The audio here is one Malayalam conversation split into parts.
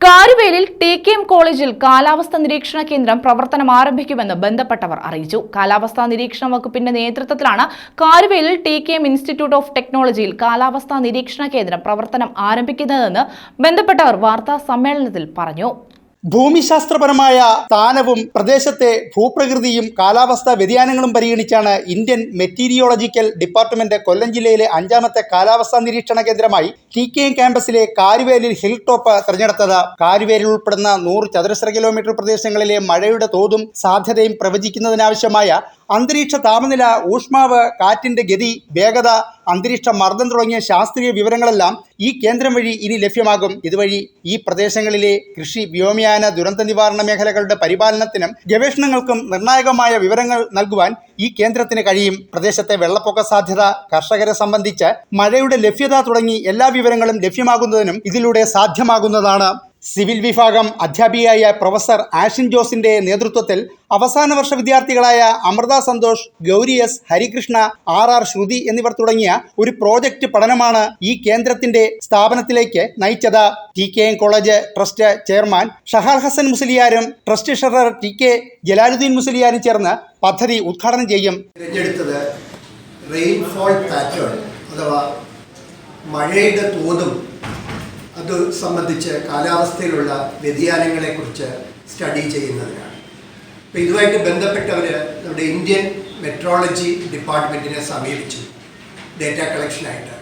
കാരുവേലിൽ ടി കെ എം കോളേജിൽ കാലാവസ്ഥ നിരീക്ഷണ കേന്ദ്രം പ്രവർത്തനം ആരംഭിക്കുമെന്ന് ബന്ധപ്പെട്ടവർ അറിയിച്ചു. കാലാവസ്ഥാ നിരീക്ഷണ വകുപ്പിന്റെ നേതൃത്വത്തിലാണ് Karuvelil T K M institute of ടെക്നോളജിയിൽ കാലാവസ്ഥാ നിരീക്ഷണ കേന്ദ്രം പ്രവർത്തനം ആരംഭിക്കുന്നതെന്ന് ബന്ധപ്പെട്ടവർ വാർത്താ സമ്മേളനത്തിൽ പറഞ്ഞു. ഭൂമിശാസ്ത്രപരമായ സ്ഥാനവും പ്രദേശത്തെ ഭൂപ്രകൃതിയും കാലാവസ്ഥാ വ്യതിയാനങ്ങളും പരിഗണിച്ചാണ് ഇന്ത്യൻ മെറ്റീരിയോളജിക്കൽ ഡിപ്പാർട്ട്മെന്റ് കൊല്ലം ജില്ലയിലെ അഞ്ചാമത്തെ കാലാവസ്ഥാ നിരീക്ഷണ കേന്ദ്രമായി ടി കെ എം ക്യാമ്പസിലെ കാരുവേലിൽ ഹിൽ ടോപ്പ് തിരഞ്ഞെടുത്തത്. കാരുവേലിൽ ഉൾപ്പെടുന്ന നൂറ് ചതുരശ്ര കിലോമീറ്റർ പ്രദേശങ്ങളിലെ മഴയുടെ തോതും സാധ്യതയും പ്രവചിക്കുന്നതിനാവശ്യമായ അന്തരീക്ഷ താപനില ഊഷ്മാവ് കാറ്റിന്റെ ഗതി വേഗത അന്തരീക്ഷ മർദ്ദം തുടങ്ങിയ ശാസ്ത്രീയ വിവരങ്ങളെല്ലാം ഈ കേന്ദ്രം വഴി ഇനി ലഭ്യമാകും. ഇതുവഴി ഈ പ്രദേശങ്ങളിലെ കൃഷി വ്യോമയാന ദുരന്ത നിവാരണ മേഖലകളുടെ പരിപാലനത്തിനും ഗവേഷണങ്ങൾക്കും നിർണായകമായ വിവരങ്ങൾ നൽകുവാൻ ഈ കേന്ദ്രത്തിന് കഴിയും. പ്രദേശത്തെ വെള്ളപ്പൊക്ക സാധ്യത കർഷകരെ സംബന്ധിച്ച് മഴയുടെ ലഭ്യത തുടങ്ങി എല്ലാ വിവരങ്ങളും ലഭ്യമാകുന്നതിനും ഇതിലൂടെ സാധ്യമാകുന്നതാണ് സിവിൽ വിഭാഗം അധ്യാപികയായ പ്രൊഫസർ ആഷിൻ ജോസിന്റെ നേതൃത്വത്തിൽ അവസാന വർഷ വിദ്യാർത്ഥികളായ Amrita Santhosh Gauri S Harikrishna R R Shruti എന്നിവർ തുടങ്ങിയ ഒരു പ്രോജക്റ്റ് പഠനമാണ് ഈ കേന്ദ്രത്തിന്റെ സ്ഥാപനത്തിലേക്ക് നയിച്ചത്. T K M college trust chairman Shahal Hasan മുസ്ലിയാരും trust treasurer T K Jalaluddeen മുസ്ലിയാരും ചേർന്ന് പദ്ധതി ഉദ്ഘാടനം ചെയ്യും. റെയിൻഫോൾ അഥവാ മഴയുടെ തോതും അത് സംബന്ധിച്ച് കാലാവസ്ഥയിലുള്ള വ്യതിയാനങ്ങളെക്കുറിച്ച് സ്റ്റഡി ചെയ്യുന്നതിനാണ് അപ്പോൾ ഇതുമായിട്ട് ബന്ധപ്പെട്ടവർ നമ്മുടെ ഇന്ത്യൻ മെട്രോളജി ഡിപ്പാർട്ട്മെന്റിനെ സമീപിച്ചു. ഡേറ്റ കളക്ഷനായിട്ട്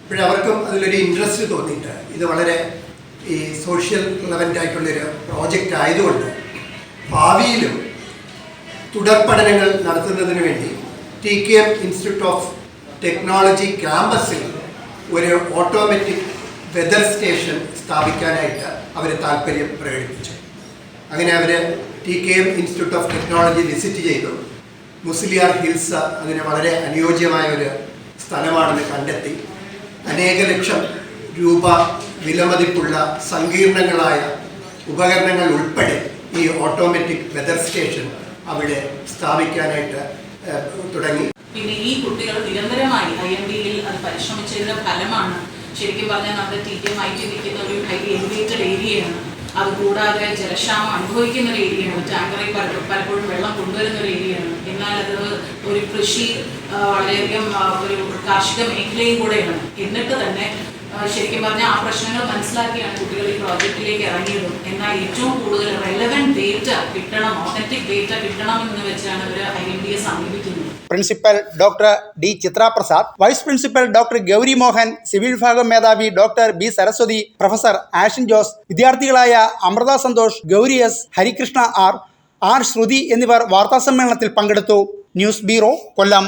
അപ്പോഴവർക്കും അതിലൊരു ഇൻട്രസ്റ്റ് തോന്നിയിട്ട് ഇത് വളരെ ഈ സോഷ്യൽ റിലവന്റ് ആയിട്ടുള്ളൊരു പ്രോജക്റ്റ് ആയതുകൊണ്ട് ഭാവിയിലും തുടർ പഠനങ്ങൾ നടത്തുന്നതിന് വേണ്ടി T K M institute of technology ക്യാമ്പസിൽ ഒരു ഓട്ടോമാറ്റിക് വെതർ സ്റ്റേഷൻ സ്ഥാപിക്കാനായിട്ട് അവർ താല്പര്യം പ്രകടിപ്പിച്ചു. അങ്ങനെ അവർ T K M institute of technology visit ചെയ്തു. മുസ്ലിയാർ ഹിൽസ് അതിന് വളരെ അനുയോജ്യമായ ഒരു സ്ഥലമാണെന്ന് കണ്ടെത്തി. അനേക ലക്ഷം രൂപ വിലമതിപ്പുള്ള സങ്കീർണങ്ങളായ ഉപകരണങ്ങൾ ഉൾപ്പെടെ ഈ ഓട്ടോമാറ്റിക് വെതർ സ്റ്റേഷൻ അവിടെ സ്ഥാപിക്കാനായിട്ട് തുടങ്ങി. പിന്നെ ഈ കുട്ടികൾ നിരന്തരമായി ഐ എം ഡിയിൽ അത് പരിശ്രമിച്ചതിന്റെ ഫലമാണ് ശരിക്കും പറഞ്ഞാൽ നമ്മുടെ T T M I T നിൽക്കുന്ന ഒരു ഹൈലി എലിവേറ്റഡ് ഏരിയയാണ് അതുകൂടാതെ ജലക്ഷാമം അനുഭവിക്കുന്ന ഒരു ഏരിയയാണ് ടാങ്കറിൽ പല- പലപ്പോഴും വെള്ളം കൊണ്ടുവരുന്ന ഒരു ഏരിയയാണ് എന്നാൽ അത് ഒരു കൃഷി വളരെയധികം ഒരു കാർഷിക മേഖലയും കൂടെയാണ്. എന്നിട്ട് തന്നെ ശരിക്കും പറഞ്ഞാൽ ആ പ്രശ്നങ്ങൾ മനസ്സിലാക്കിയാണ് കുട്ടികൾ ഈ പ്രോജക്റ്റിലേക്ക് ഇറങ്ങിയതും. എന്നാൽ ഏറ്റവും കൂടുതൽ റെലവെന്റ് ഡേറ്റ കിട്ടണം ഓതന്റിക് ഡേറ്റ കിട്ടണം എന്ന് വെച്ചാണ് ഇവർ ഐ എം ഡിയെ സമീപിക്കുന്നത്. Principal doctor D Chitraprasad vice principal doctor Gauri Mohan civil വിഭാഗം മേധാവി doctor B Saraswathi professor Ashan Jose വിദ്യാർത്ഥികളായ Amrita Santhosh Gauri S Harikrishna R R Shruti എന്നിവർ വാർത്താസമ്മേളനത്തിൽ പങ്കെടുത്തു. News bureau Kollam.